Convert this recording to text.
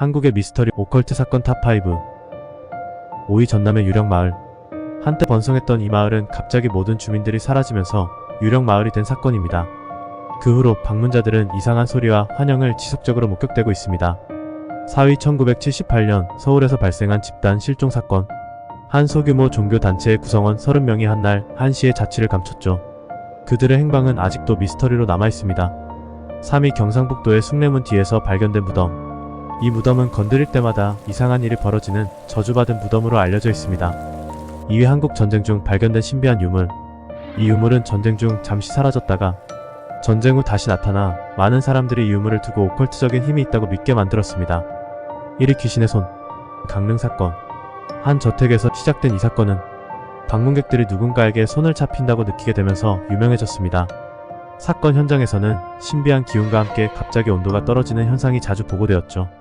한국의 미스터리 오컬트 사건 탑5 5위 전남의 유령 마을 한때 번성했던 이 마을은 갑자기 모든 주민들이 사라지면서 유령 마을이 된 사건입니다. 그 후로 방문자들은 이상한 소리와 환영을 지속적으로 목격되고 있습니다. 4위 1978년 서울에서 발생한 집단 실종 사건 한 소규모 종교 단체의 구성원 30명이 한 날 한시의 자취를 감췄죠. 그들의 행방은 아직도 미스터리로 남아 있습니다. 3위 경상북도의 숭례문 뒤에서 발견된 무덤 이 무덤은 건드릴 때마다 이상한 일이 벌어지는 저주받은 무덤으로 알려져 있습니다. 2위 한국 전쟁 중 발견된 신비한 유물. 이 유물은 전쟁 중 잠시 사라졌다가 전쟁 후 다시 나타나 많은 사람들이 이 유물을 두고 오컬트적인 힘이 있다고 믿게 만들었습니다. 1위 귀신의 손. 강릉 사건. 한 저택에서 시작된 이 사건은 방문객들이 누군가에게 손을 잡힌다고 느끼게 되면서 유명해졌습니다. 사건 현장에서는 신비한 기운과 함께 갑자기 온도가 떨어지는 현상이 자주 보고되었죠.